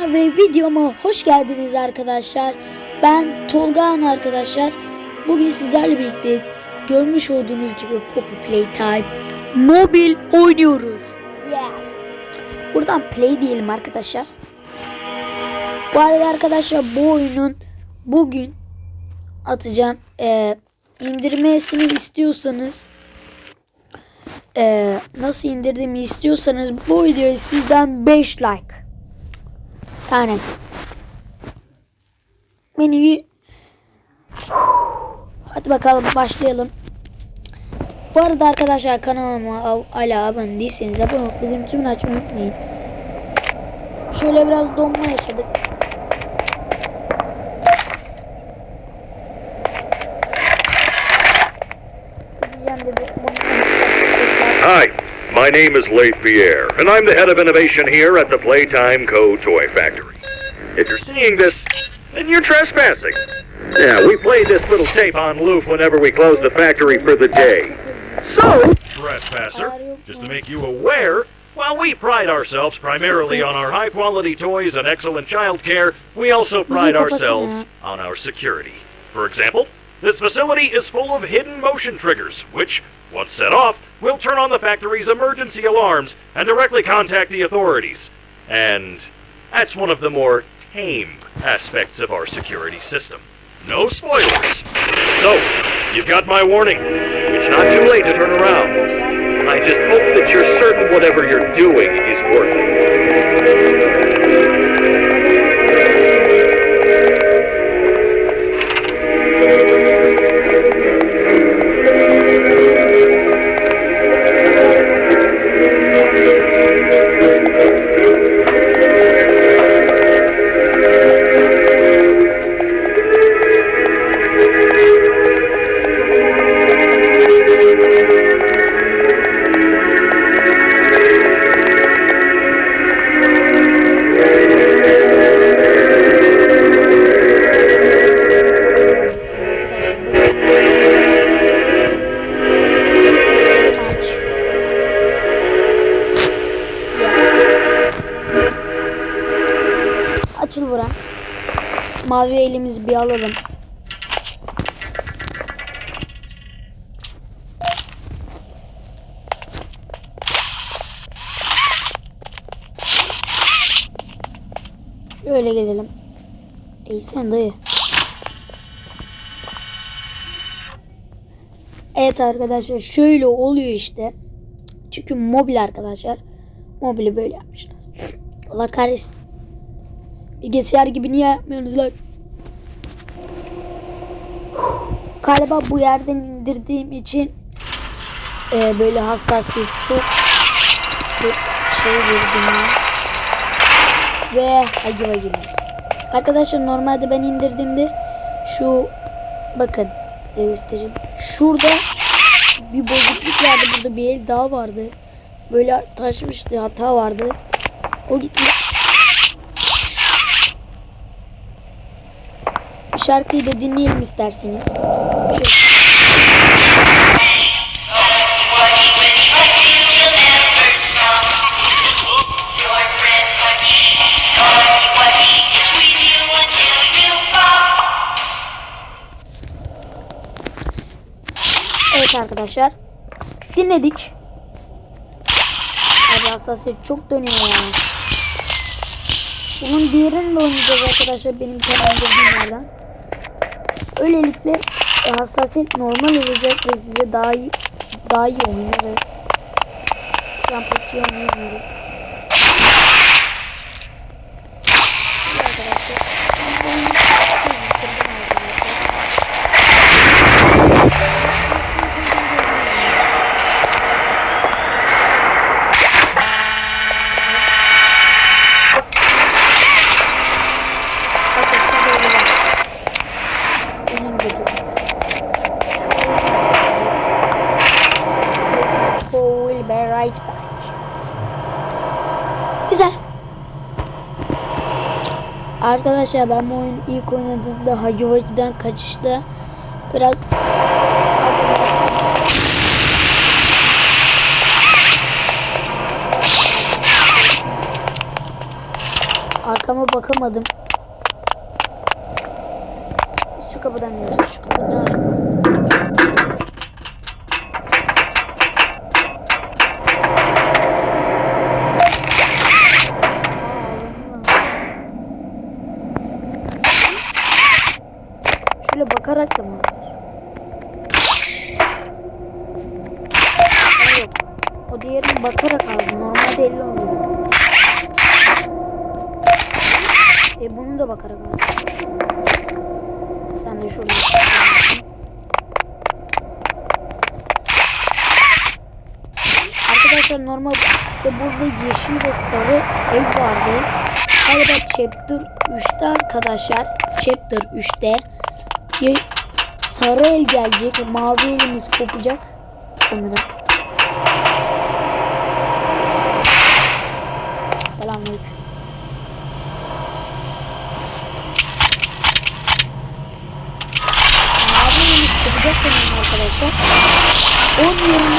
ve videoma hoş geldiniz arkadaşlar. Ben Tolgahan arkadaşlar. Bugün sizlerle birlikte görmüş olduğunuz gibi Poppy Playtime mobil oynuyoruz. Yes. Buradan play diyelim arkadaşlar. Bu arada arkadaşlar bu oyunun bugün atacağım. Ee, indirmesini istiyorsanız ee, nasıl indirdiğimi istiyorsanız bu videoyu sizden 5 like yani menüyü hadi bakalım başlayalım. Bu arada arkadaşlar kanalıma hala abone değilseniz abone olup bildirim tümünü açmayı unutmayın. Şöyle biraz donma yaşadık. My name is Leif Pierre, and I'm the head of innovation here at the Playtime Co. Toy Factory. If you're seeing this, then you're trespassing. Yeah, we play this little tape on loop whenever we close the factory for the day. So, trespasser, just to make you aware, while we pride ourselves primarily on our high quality toys and excellent child care, we also pride ourselves on our security. For example, this facility is full of hidden motion triggers, which, once set off, we'll turn on the factory's emergency alarms and directly contact the authorities. And that's one of the more tame aspects of our security system. No spoilers. So, you've got my warning. It's not too late to turn around. I just hope that you're certain whatever you're doing is Mavi elimizi bir alalım. Şöyle gelelim. İyi sen dayı. Evet arkadaşlar şöyle oluyor işte. Çünkü mobil arkadaşlar. Mobili böyle yapmışlar. Allah kahretsin. Bilgisayar gibi niye yapmıyorsunuz lan? Galiba bu yerden indirdiğim için e, böyle hassasiyet çok şey verdim. Ve hagi vagi Arkadaşlar normalde ben indirdiğimde şu bakın size göstereyim. Şurada bir bozukluk vardı. Burada bir el daha vardı. Böyle taşmıştı. Hata vardı. O gitti. With you until you pop. Evet arkadaşlar. Dinledik. Abi hassasiyet çok dönüyor ya. Bunun diğerini de oynayacağız arkadaşlar benim kanalımda Öylelikle e, hassasiyet normal olacak ve size daha iyi daha iyi oynarız. Şu an pek iyi oynayamıyorum. İyi arkadaşlar. Ben bu oyunu bitirdim arkadaşlar. Bakın şurada öyle bak. Önümde dur. Who will be right back. Güzel. Arkadaşlar ben bu oyunu ilk oynadığımda Hagi Vagi'den kaçışta biraz. Arkama bakamadım. Şu kapıdan geliyoruz. Şu kapı ne arıyor? Şöyle bakarak da mı alıyoruz? Hayır. O diğerini bakarak aldım. Normalde 50 oluyor. E bunu da bakarak aldım. De şurada. Arkadaşlar normalde burada yeşil ve sarı ev vardı. Galiba chapter 3'te arkadaşlar. Chapter 3'te ye- sarı el gelecek. Mavi elimiz kopacak. Sanırım. Selamünaleyküm. Mavi elimiz sanırım arkadaşlar. Onun yerine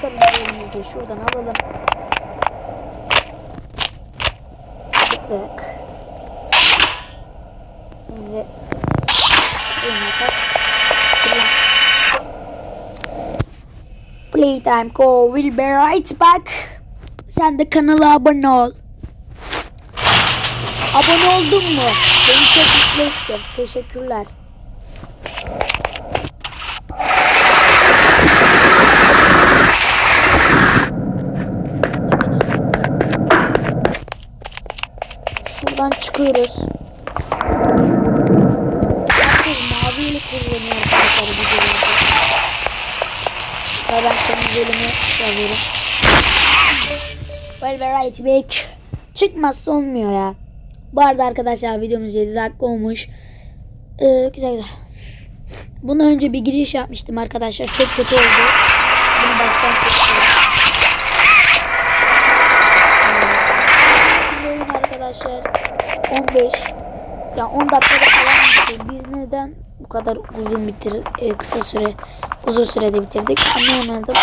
Kırmızı elimizi de şuradan alalım. Tıklık. Şimdi Şimdi tak. Playtime Co will be right back. Sen de kanala abone ol. Abone oldun mu? Beni çok mutlu ettin. Teşekkürler. Şuradan çıkıyoruz. Herkes mavi eli kullanıyor arkadaşlar bu videolarda. Ve elimi alıyorum. Well right back. Çıkmazsa olmuyor ya. Bu arada arkadaşlar videomuz 7 dakika olmuş. Ee, güzel güzel. Bundan önce bir giriş yapmıştım arkadaşlar. Çok kötü oldu. Bunu baştan. Şimdi oyun arkadaşlar 15 ya 10 dakikada falan bitir. Biz neden bu kadar uzun bitir e, kısa süre uzun sürede bitirdik anlayamadım.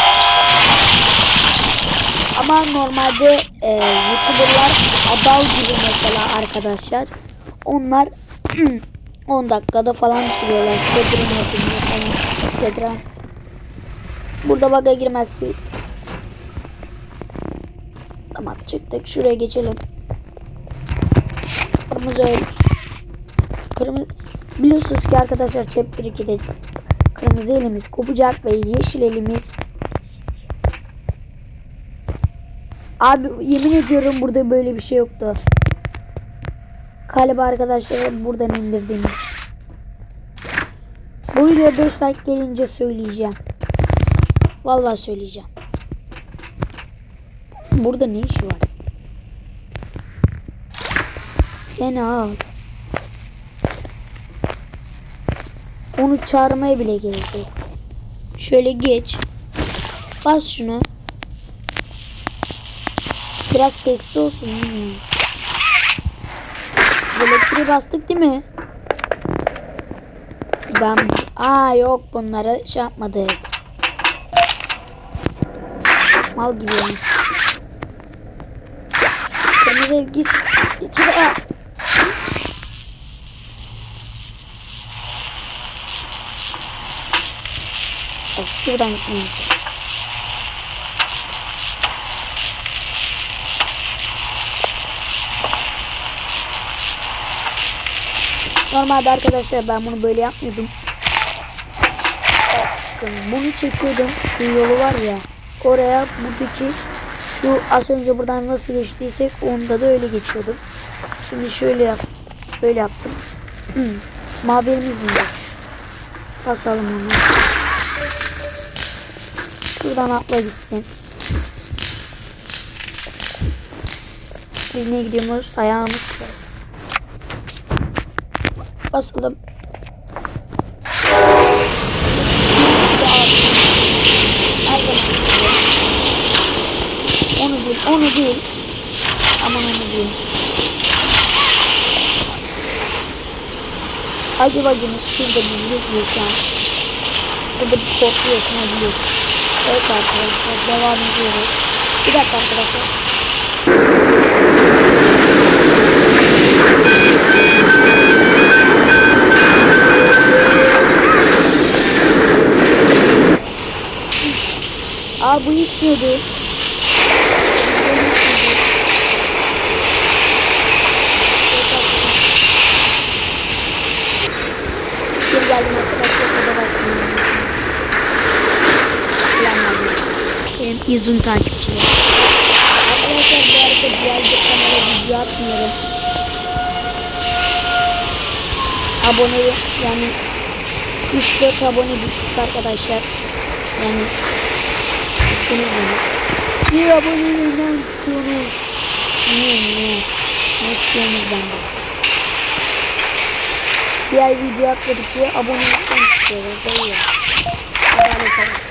Ama normalde e, YouTuber'lar Adal gibi mesela arkadaşlar onlar 10 dakikada falan bitiriyorlar. Yapımını falan. Sedran. Burada baga girmezsin. Tamam çıktık. Şuraya geçelim. Kırmızı el. Kırmızı biliyorsunuz ki arkadaşlar chapter 2'de kırmızı elimiz kopacak ve yeşil elimiz Abi yemin ediyorum burada böyle bir şey yoktu. Galiba arkadaşlar buradan indirdiğim için. Bu video 5 like gelince söyleyeceğim. Vallahi söyleyeceğim. Burada ne işi var? Seni al. Onu çağırmaya bile gerek yok. Şöyle geç. Bas şunu. Biraz sessiz olsun. Elektriği bastık değil mi? Ben... Aa yok bunları şey yapmadık. Mal gibi olmuş. Kırmızı git. Git şuraya. Bak şuradan gitmemiz. Normalde arkadaşlar ben bunu böyle yapmıyordum. Bunu çekiyordum. Bir yolu var ya. Oraya buradaki şu az önce buradan nasıl geçtiysek onda da öyle geçiyordum. Şimdi şöyle yap. Böyle yaptım. Hmm. Mavi elimiz mi? Basalım onu. Şuradan atla gitsin. Biz ne gidiyoruz? Ayağımız. Basalım. Onu değil, onu değil. Aman onu diyeyim. Hadi bakayım şurada bizi bekliyor şu an. Burada bir korku yaşanabilir. Evet arkadaşlar devam ediyoruz. Bir dakika arkadaşlar. Aa bu içmedi. Geri geldim arkadaşlar. Kadar aslında. Benim yüzüm takipçileri. Arkadaşlar bu arada diğer bir kanala video atmıyorum. Abone yani 3-4 abone düştük arkadaşlar. Yani düştünüz mü? Bir aboneliğinden çıkıyoruz. Ne ne? Ne istiyorsunuz benden? Diğer video atladık diye abonelikten çıkıyoruz. Değil ya. Adalet olsun.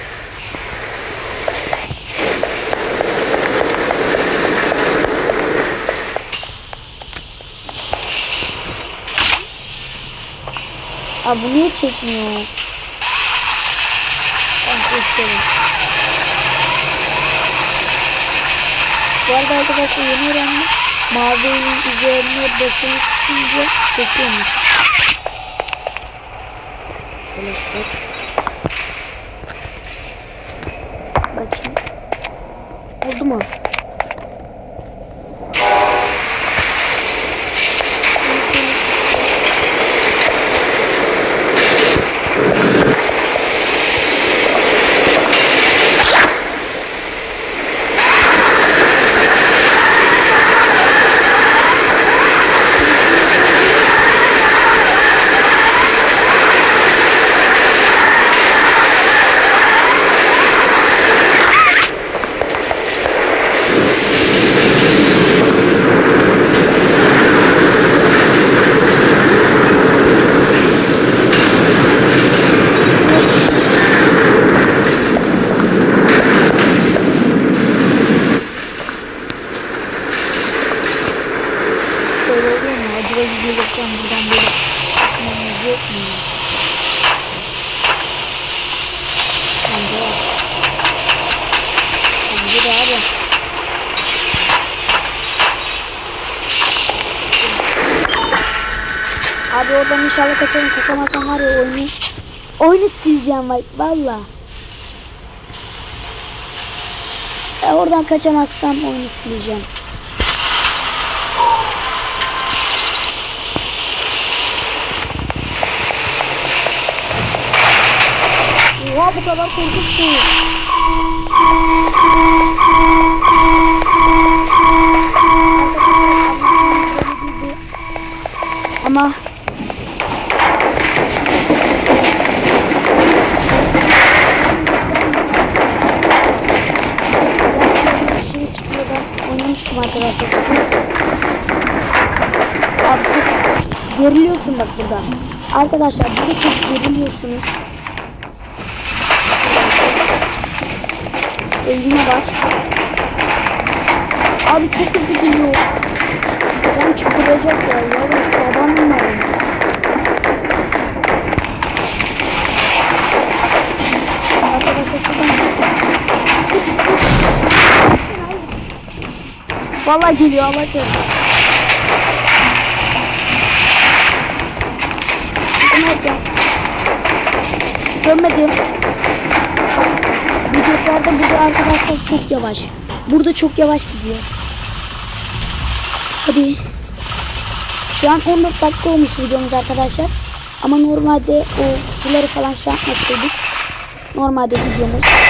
Aa bu niye çekmiyor? Ah gösterim. Bu arada arkadaşlar yeni öğrendim. Mavi elin üzerine basılı tutunca çekiyormuş. Şöyle çek. Bakayım. Oldu mu? Böyle oluyor mu? Acaba gidiyorken buradan böyle açmamız yok mu? Bence var. Bence de abi. Abi oradan inşallah kaçarım. Kaçamazsam var ya oyunu. Oyunu sileceğim bak valla. E, oradan kaçamazsam oyunu sileceğim. Oha bu kadar korkunç değil. Ama geriliyorsun bak burada. Arkadaşlar burada çok geriliyorsunuz. Elime var. Abi çok hızlı geliyor. Sanki kıracak ya. Yavaş babam mı? Arkadaşlar şuradan. Vallahi geliyor Allah canım. Dönmedim. Dönmedim. Bilgisayarda burada arkadaşlar çok yavaş. Burada çok yavaş gidiyor. Hadi. Şu an 14 dakika olmuş videomuz arkadaşlar. Ama normalde o kutuları falan şey yapmasaydık. Normalde videomuz.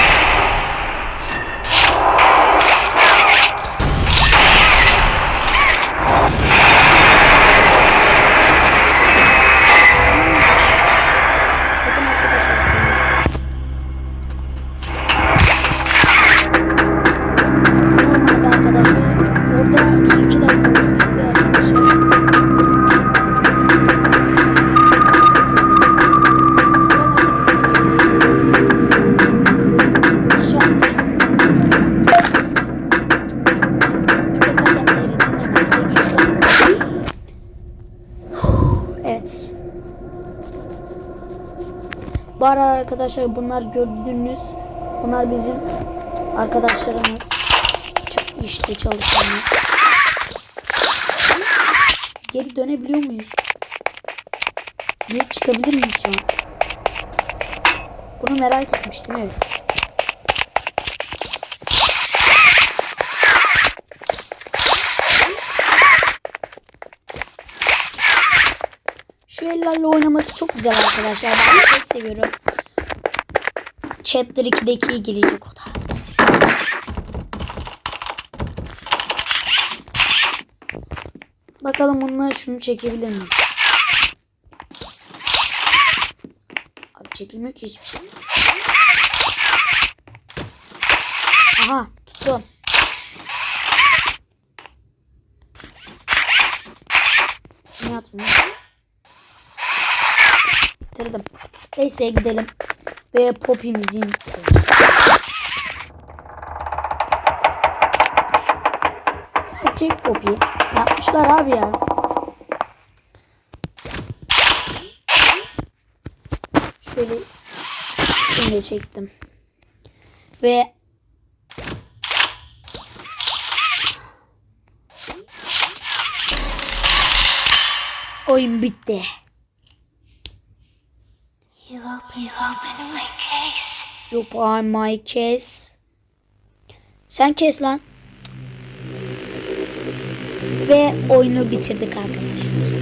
Bu arkadaşlar bunlar gördüğünüz bunlar bizim arkadaşlarımız. İşte çalışanlar. Geri dönebiliyor muyuz? Geri çıkabilir miyiz şu an? Bunu merak etmiştim evet. Ellerle oynaması çok güzel arkadaşlar. Ben çok seviyorum. Chapter 2'deki girecek o da. Bakalım bununla şunu çekebilir miyim? Abi çekilmiyor ki hiçbir şey. Aha tuttum. Neyse gidelim. Ve popimizin Gerçek popi. Yapmışlar abi ya. Şöyle şunu çektim. Ve oyun bitti. You open, my case. My kes. Sen kes lan. Ve oyunu bitirdik arkadaşlar.